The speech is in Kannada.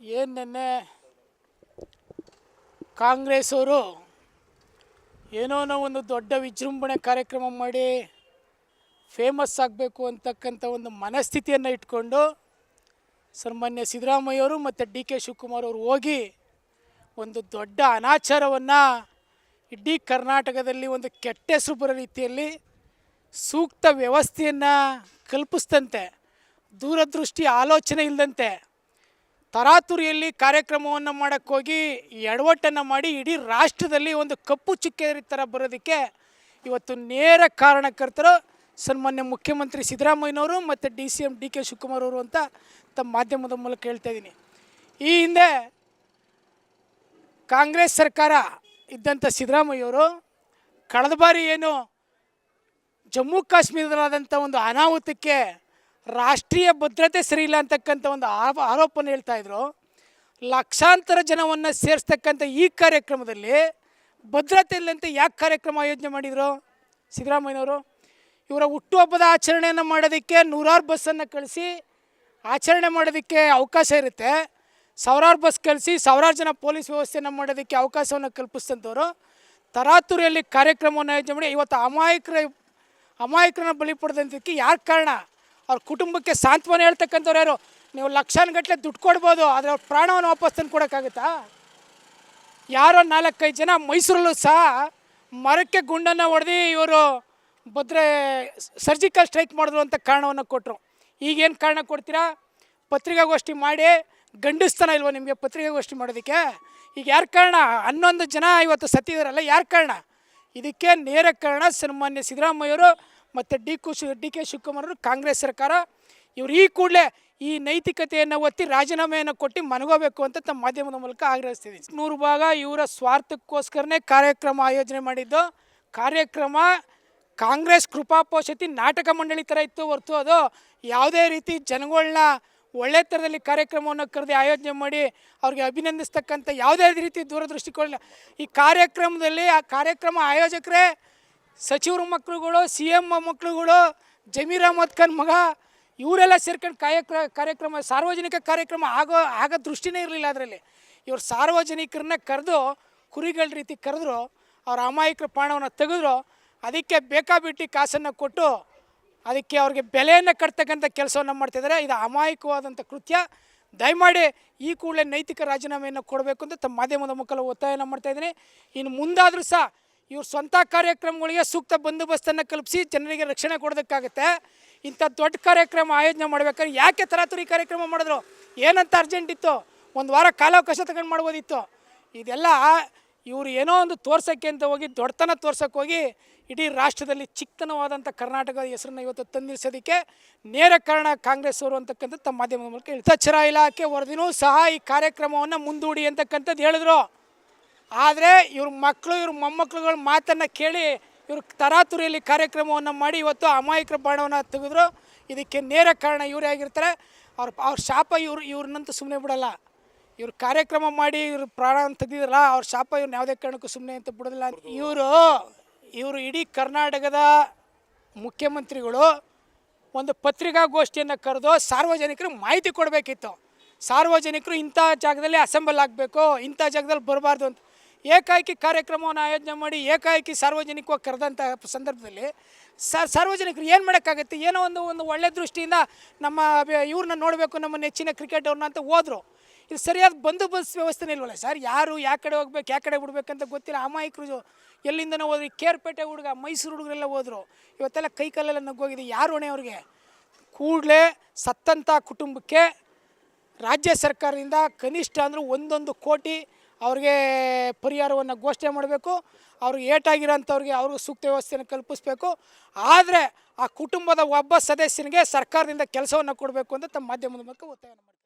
ಏನು ನೆನ್ನೆ ಕಾಂಗ್ರೆಸ್ ಅವರು ಏನೋ ನಾವು ಒಂದು ದೊಡ್ಡ ವಿಜೃಂಭಣೆ ಕಾರ್ಯಕ್ರಮ ಮಾಡಿ ಫೇಮಸ್ ಆಗಬೇಕು ಅಂತಕ್ಕಂಥ ಒಂದು ಮನಸ್ಥಿತಿಯನ್ನು ಇಟ್ಕೊಂಡು ಸನ್ಮಾನ್ಯ ಸಿದ್ದರಾಮಯ್ಯವರು ಮತ್ತು ಡಿ ಕೆ ಶಿವಕುಮಾರ್ ಅವರು ಹೋಗಿ ಒಂದು ದೊಡ್ಡ ಅನಾಚಾರವನ್ನು ಇಡೀ ಕರ್ನಾಟಕದಲ್ಲಿ ಒಂದು ಕೆಟ್ಟ ಹೆಸರು ಬರೋ ರೀತಿಯಲ್ಲಿ ಸೂಕ್ತ ವ್ಯವಸ್ಥೆಯನ್ನು ಕಲ್ಪಿಸ್ತಂತೆ. ದೂರದೃಷ್ಟಿ ಆಲೋಚನೆ ಇಲ್ಲದಂತೆ ತರಾತುರಿಯಲ್ಲಿ ಕಾರ್ಯಕ್ರಮವನ್ನು ಮಾಡೋಕ್ಕೋಗಿ ಎಡವಟ್ಟನ್ನು ಮಾಡಿ ಇಡೀ ರಾಷ್ಟ್ರದಲ್ಲಿ ಒಂದು ಕಪ್ಪು ಚುಕ್ಕೆ ಥರ ಬರೋದಕ್ಕೆ ಇವತ್ತು ನೇರ ಕಾರಣಕರ್ತರು ಸನ್ಮಾನ್ಯ ಮುಖ್ಯಮಂತ್ರಿ ಸಿದ್ದರಾಮಯ್ಯನವರು ಮತ್ತು D C M D K Shivakumar ಅವರು ಅಂತ ತಮ್ಮ ಮಾಧ್ಯಮದ ಮೂಲಕ ಹೇಳ್ತಾ ಇದ್ದೀನಿ. ಈ ಹಿಂದೆ ಕಾಂಗ್ರೆಸ್ ಸರ್ಕಾರ ಇದ್ದಂಥ ಸಿದ್ದರಾಮಯ್ಯವರು ಕಳೆದ ಬಾರಿ ಏನು ಜಮ್ಮು ಕಾಶ್ಮೀರದಲ್ಲಾದಂಥ ಒಂದು ಅನಾಹುತಕ್ಕೆ ರಾಷ್ಟ್ರೀಯ ಭದ್ರತೆ ಸರಿಯಿಲ್ಲ ಅಂತಕ್ಕಂಥ ಒಂದು ಆರೋಪ ಆರೋಪನ ಹೇಳ್ತಾ ಇದ್ರು. ಲಕ್ಷಾಂತರ ಜನವನ್ನು ಸೇರಿಸ್ತಕ್ಕಂಥ ಈ ಕಾರ್ಯಕ್ರಮದಲ್ಲಿ ಭದ್ರತೆ ಇಲ್ಲಂತೆ ಯಾಕೆ ಕಾರ್ಯಕ್ರಮ ಆಯೋಜನೆ ಮಾಡಿದರು? ಸಿದ್ದರಾಮಯ್ಯನವರು? ಇವರ ಹುಟ್ಟುಹಬ್ಬದ ಆಚರಣೆಯನ್ನು ಮಾಡೋದಕ್ಕೆ ನೂರಾರು ಬಸ್ಸನ್ನು ಕಳಿಸಿ, ಆಚರಣೆ ಮಾಡೋದಕ್ಕೆ ಅವಕಾಶ ಇರುತ್ತೆ. ಸಾವಿರಾರು ಬಸ್ ಕಳಿಸಿ, ಸಾವಿರಾರು ಜನ ಪೊಲೀಸ್ ವ್ಯವಸ್ಥೆಯನ್ನು ಮಾಡೋದಕ್ಕೆ ಅವಕಾಶವನ್ನು ಕಲ್ಪಿಸ್ತಂಥವ್ರು ತರಾತುರಿಯಲ್ಲಿ ಕಾರ್ಯಕ್ರಮವನ್ನು ಆಯೋಜನೆ ಮಾಡಿ, ಇವತ್ತು ಅಮಾಯಕರ, ಅಮಾಯಕರನ್ನು ಬಲಿ ಪಡೆದಂಥಕ್ಕೆ ಯಾರು ಕಾರಣ? ಅವ್ರ ಕುಟುಂಬಕ್ಕೆ ಸಾಂತ್ವನ ಹೇಳ್ತಕ್ಕಂಥವ್ರು ಯಾರು? ನೀವು ಲಕ್ಷಾನುಗಟ್ಟಲೆ ದುಡ್ಡು ಕೊಡ್ಬೋದು, ಆದರೆ ಅವ್ರ ಪ್ರಾಣವನ್ನು ವಾಪಸ್ ತಂದು ಕೊಡೋಕ್ಕಾಗುತ್ತಾ? ಯಾರೋ ನಾಲ್ಕೈದು ಜನ ಮೈಸೂರಲ್ಲೂ ಸಹ ಮರಕ್ಕೆ ಗುಂಡನ್ನು ಹೊಡೆದು ಇವರು ಭದ್ರೆ ಸರ್ಜಿಕಲ್ ಸ್ಟ್ರೈಕ್ ಮಾಡಿದ್ರು ಅಂತ ಕಾರಣವನ್ನು ಕೊಟ್ಟರು ಈಗೇನು ಕಾರಣ ಕೊಡ್ತೀರಾ? ಪತ್ರಿಕಾಗೋಷ್ಠಿ ಮಾಡಿ, ಗಂಡಿಸ್ತಾನ ಇಲ್ವೋ ನಿಮಗೆ ಪತ್ರಿಕಾಗೋಷ್ಠಿ ಮಾಡೋದಕ್ಕೆ? ಈಗ ಯಾರು ಕಾರಣ? ಹನ್ನೊಂದು ಜನ ಇವತ್ತು ಸತ್ತಿದಾರಲ್ಲ, ಯಾರು ಕಾರಣ? ಇದಕ್ಕೆ ನೇರ ಕಾರಣ ಸನ್ಮಾನ್ಯ ಸಿದ್ದರಾಮಯ್ಯವರು ಮತ್ತು ಡಿ ಕು ಡಿ ಕೆ ಶಿವಕುಮಾರ್ ಕಾಂಗ್ರೆಸ್ ಸರ್ಕಾರ, ಇವರು ಈ ಕೂಡಲೇ ಈ ನೈತಿಕತೆಯನ್ನು ಒತ್ತಿ ರಾಜೀನಾಮೆಯನ್ನು ಕೊಟ್ಟು ಮನಗೋಬೇಕು ಅಂತ ತಮ್ಮ ಮಾಧ್ಯಮದ ಮೂಲಕ ಆಗ್ರಹಿಸ್ತಿದ್ದೀನಿ ನೂರು ಭಾಗ ಇವರ ಸ್ವಾರ್ಥಕ್ಕೋಸ್ಕರನೇ ಕಾರ್ಯಕ್ರಮ ಆಯೋಜನೆ ಮಾಡಿದ್ದು. ಕಾರ್ಯಕ್ರಮ ಕಾಂಗ್ರೆಸ್ ಕೃಪಾಪೋಷತಿ ನಾಟಕ ಮಂಡಳಿ ಥರ ಇತ್ತು ಹೊರತು ಅದು ಯಾವುದೇ ರೀತಿ ಜನಗಳನ್ನ ಒಳ್ಳೆ ಥರದಲ್ಲಿ ಕಾರ್ಯಕ್ರಮವನ್ನು ಕರೆದು ಆಯೋಜನೆ ಮಾಡಿ ಅವ್ರಿಗೆ ಅಭಿನಂದಿಸ್ತಕ್ಕಂಥ ಯಾವುದೇ ರೀತಿ ದೂರದೃಷ್ಟಿಕೋನ ಈ ಕಾರ್ಯಕ್ರಮದಲ್ಲಿ ಆ ಕಾರ್ಯಕ್ರಮ ಆಯೋಜಕರೇ ಸಚಿವರ ಮಕ್ಕಳುಗಳು ಸಿ ಎಂ ಮಕ್ಕಳುಗಳು ಜಮೀರ್ ಅಹಮದ್ ಖಾನ್ ಮಗ, ಇವರೆಲ್ಲ ಸೇರ್ಕೊಂಡು ಕಾರ್ಯಕ್ರ ಕಾರ್ಯಕ್ರಮ, ಸಾರ್ವಜನಿಕ ಕಾರ್ಯಕ್ರಮ ಆಗೋ ಆಗೋ ದೃಷ್ಟಿನೇ ಇರಲಿಲ್ಲ ಅದರಲ್ಲಿ. ಇವರು ಸಾರ್ವಜನಿಕರನ್ನ ಕರೆದು, ಕುರಿಗಳ ರೀತಿ ಕರೆದ್ರು, ಅವ್ರ ಅಮಾಯಕರ ಪ್ರಾಣವನ್ನು ತೆಗೆದ್ರು, ಅದಕ್ಕೆ ಬೇಕಾಬಿಟ್ಟು ಕಾಸನ್ನು ಕೊಟ್ಟು, ಅದಕ್ಕೆ ಅವ್ರಿಗೆ ಬೆಲೆಯನ್ನು ಕಟ್ತಕ್ಕಂಥ ಕೆಲಸವನ್ನು ಮಾಡ್ತಿದ್ದಾರೆ. ಇದು ಅಮಾಯಕವಾದಂಥ ಕೃತ್ಯ. ದಯಮಾಡಿ ಈ ಕೂಡಲೇ ನೈತಿಕ ರಾಜೀನಾಮೆಯನ್ನು ಕೊಡಬೇಕು ಅಂತ ತಮ್ಮ ಮಾಧ್ಯಮದ ಮುಖಾಲ ಒತ್ತಾಯನ ಮಾಡ್ತಾ ಇದ್ದೀನಿ. ಇನ್ನು ಮುಂದಾದರೂ ಸಹ ಇವ್ರ ಸ್ವಂತ ಕಾರ್ಯಕ್ರಮಗಳಿಗೆ ಸೂಕ್ತ ಬಂದೋಬಸ್ತನ್ನು ಕಲ್ಪಿಸಿ ಜನರಿಗೆ ರಕ್ಷಣೆ ಕೊಡೋದಕ್ಕಾಗುತ್ತೆ. ಇಂಥ ದೊಡ್ಡ ಕಾರ್ಯಕ್ರಮ ಆಯೋಜನೆ ಮಾಡ್ಬೇಕಾದ್ರೆ ಯಾಕೆ ತರಾತುರಿ ಕಾರ್ಯಕ್ರಮ ಮಾಡಿದ್ರು? ಏನಂತ ಅರ್ಜೆಂಟ್ ಇತ್ತು? ಒಂದು ವಾರ ಕಾಲಾವಕಾಶ ತಗೊಂಡು ಮಾಡ್ಬೋದಿತ್ತು. ಇದೆಲ್ಲ ಇವರು ಏನೋ ಒಂದು ತೋರ್ಸೋಕ್ಕೆ ಅಂತ ಹೋಗಿ, ದೊಡ್ಡತನ ತೋರ್ಸೋಕ್ಕೆ ಹೋಗಿ, ಇಡೀ ರಾಷ್ಟ್ರದಲ್ಲಿ ಚಿಕ್ಕನವಾದಂಥ ಕರ್ನಾಟಕದ ಹೆಸರನ್ನು ಇವತ್ತು ತಂದಿರಿಸೋದಕ್ಕೆ ನೇರ ಕಾರಣ ಕಾಂಗ್ರೆಸ್ ಅವರು ಅಂತಕ್ಕಂಥದ್ದು ತಮ್ಮ ಮಾಧ್ಯಮದ ಮೂಲಕ ಹೇಳಿ ಗುಪ್ತಚರ ಇಲಾಖೆ ವರದಿನೂ ಸಹ ಈ ಕಾರ್ಯಕ್ರಮವನ್ನು ಮುಂದೂಡಿ ಅಂತಕ್ಕಂಥದ್ದು ಹೇಳಿದ್ರು. ಆದರೆ ಇವ್ರ ಮಕ್ಕಳು ಇವ್ರ ಮೊಮ್ಮಕ್ಕಳುಗಳ ಮಾತನ್ನು ಕೇಳಿ ಇವರು ತರಾತುರಿಯಲ್ಲಿ ಕಾರ್ಯಕ್ರಮವನ್ನು ಮಾಡಿ ಇವತ್ತು ಅಮಾಯಕರ ಬಾಣವನ್ನು ತೆಗೆದ್ರು. ಇದಕ್ಕೆ ನೇರ ಕಾರಣ ಇವರೇ ಆಗಿರ್ತಾರೆ. ಅವ್ರ ಅವ್ರ ಶಾಪ ಇವ್ರು, ಇವ್ರನ್ನಂತೂ ಸುಮ್ಮನೆ ಬಿಡಲ್ಲ. ಇವ್ರು ಕಾರ್ಯಕ್ರಮ ಮಾಡಿ ಇವ್ರ ಪ್ರಾಣ ತೆಗೆದಿದ್ರಲ್ಲ, ಅವ್ರ ಶಾಪ ಇವ್ರನ್ನ ಯಾವುದೇ ಕಾರಣಕ್ಕೂ ಸುಮ್ಮನೆ ಅಂತ ಬಿಡೋದಿಲ್ಲ ಇವರು ಇವರು ಇಡೀ ಕರ್ನಾಟಕದ ಮುಖ್ಯಮಂತ್ರಿಗಳು ಒಂದು ಪತ್ರಿಕಾಗೋಷ್ಠಿಯನ್ನು ಕರೆದು ಸಾರ್ವಜನಿಕರಿಗೆ ಮಾಹಿತಿ ಕೊಡಬೇಕಿತ್ತು. ಸಾರ್ವಜನಿಕರು ಇಂಥ ಜಾಗದಲ್ಲಿ ಅಸೆಂಬಲ್ ಆಗಬೇಕು, ಇಂಥ ಜಾಗದಲ್ಲಿ ಬರಬಾರ್ದು ಅಂತ. ಏಕಾಏಕಿ ಕಾರ್ಯಕ್ರಮವನ್ನು ಆಯೋಜನೆ ಮಾಡಿ ಏಕಾಏಕಿ ಸಾರ್ವಜನಿಕವಾಗಿ ಕರೆದಂಥ ಸಂದರ್ಭದಲ್ಲಿ ಸಾರ್ವಜನಿಕರು ಏನು ಮಾಡೋಕ್ಕಾಗತ್ತೆ? ಏನೋ ಒಂದು ಒಂದು ಒಳ್ಳೆ ದೃಷ್ಟಿಯಿಂದ ನಮ್ಮ ಇವ್ರನ್ನ ನೋಡಬೇಕು ನಮ್ಮ ನೆಚ್ಚಿನ ಕ್ರಿಕೆಟ್ ಅವ್ರನ್ನ ಅಂತ ಹೋದ್ರು. ಇದು ಸರಿಯಾದ ಬಂದೋಬಸ್ತ್ ವ್ಯವಸ್ಥೆನೇ ಇಲ್ವಲ್ಲ ಸರ್? ಯಾರು ಯಾವ ಕಡೆ ಹೋಗ್ಬೇಕು ಯಾವ ಕಡೆ ಬಿಡ್ಬೇಕಂತ ಗೊತ್ತಿಲ್ಲ. ಅಮಾಯಕರು ಎಲ್ಲಿಂದನೋ ಹೋದ್ರಿ. ಕೇರ್ಪೇಟೆ ಹುಡುಗ, ಮೈಸೂರು ಹುಡುಗರೆಲ್ಲ ಹೋದರು. ಇವತ್ತೆಲ್ಲ ಕೈ ಕಾಲೆಲ್ಲ ನಗ್ಗೋಗಿದೆ. ಯಾರು ಹೊಣೆ ಅವ್ರಿಗೆ? ಕೂಡಲೇ ಸತ್ತಂಥ ಕುಟುಂಬಕ್ಕೆ ರಾಜ್ಯ ಸರ್ಕಾರದಿಂದ ಕನಿಷ್ಠ ಅಂದರೂ ಒಂದೊಂದು ಕೋಟಿ ಅವ್ರಿಗೆ ಪರಿಹಾರವನ್ನು ಘೋಷಣೆ ಮಾಡಬೇಕು. ಅವ್ರಿಗೆ ಏಟಾಗಿರೋಂಥವ್ರಿಗೆ ಅವ್ರಿಗೆ ಸೂಕ್ತ ವ್ಯವಸ್ಥೆಯನ್ನು ಕಲ್ಪಿಸಬೇಕು. ಆದರೆ ಆ ಕುಟುಂಬದ ಒಬ್ಬ ಸದಸ್ಯನಿಗೆ ಸರ್ಕಾರದಿಂದ ಕೆಲಸವನ್ನು ಕೊಡಬೇಕು ಅಂತ ತಮ್ಮ ಮಾಧ್ಯಮದ ಮೂಲಕ ಒತ್ತಾಯ ಮಾಡ್ತಾರೆ